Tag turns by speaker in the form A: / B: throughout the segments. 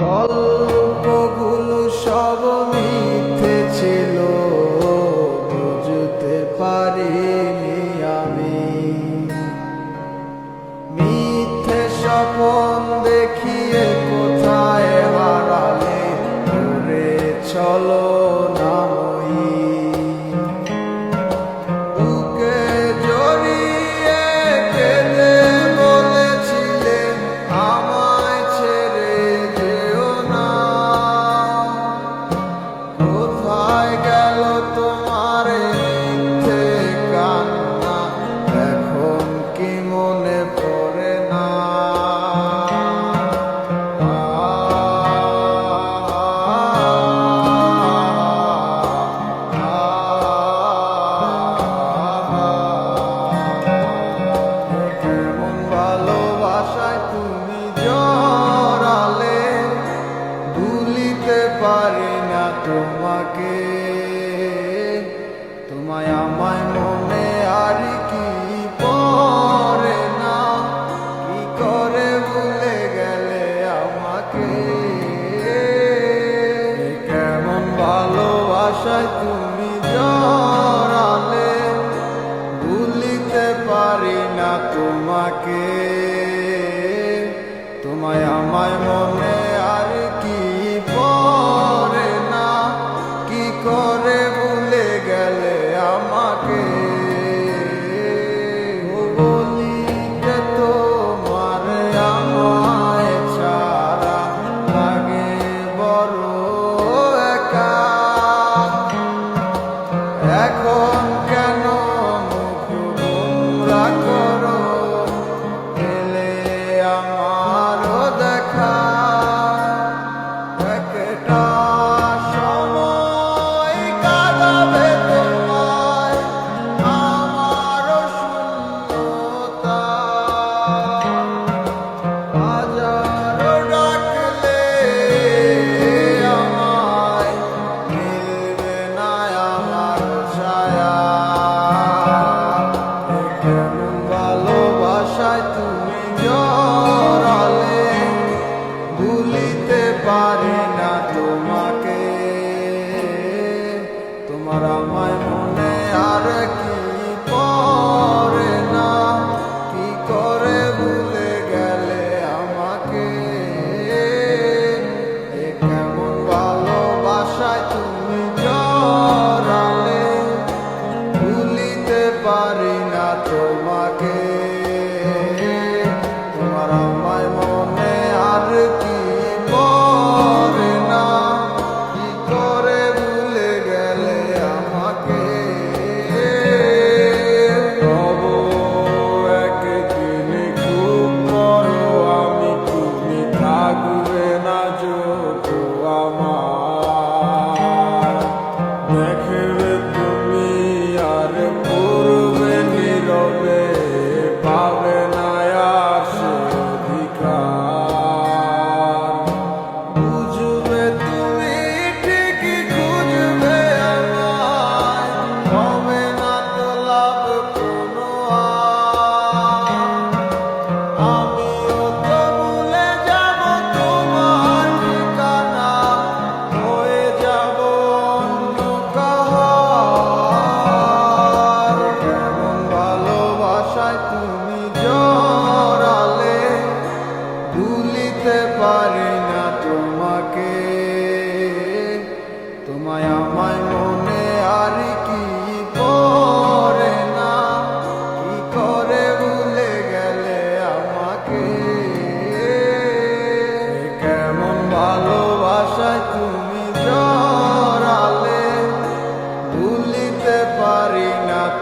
A: গল্পগুলো পারি না তোমাকে। তোমায় আমায় এখন Amen.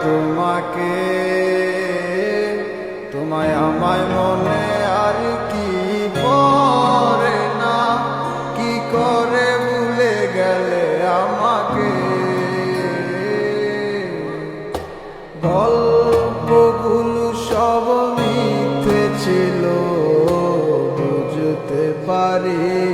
A: তোমাকে, তোমায় আমায় মনে আর কি পরে না? কি করে ভুলে গেলে আমাকে? গল্পগুলো সব মিথ্যে ছিল, বুঝতে পারি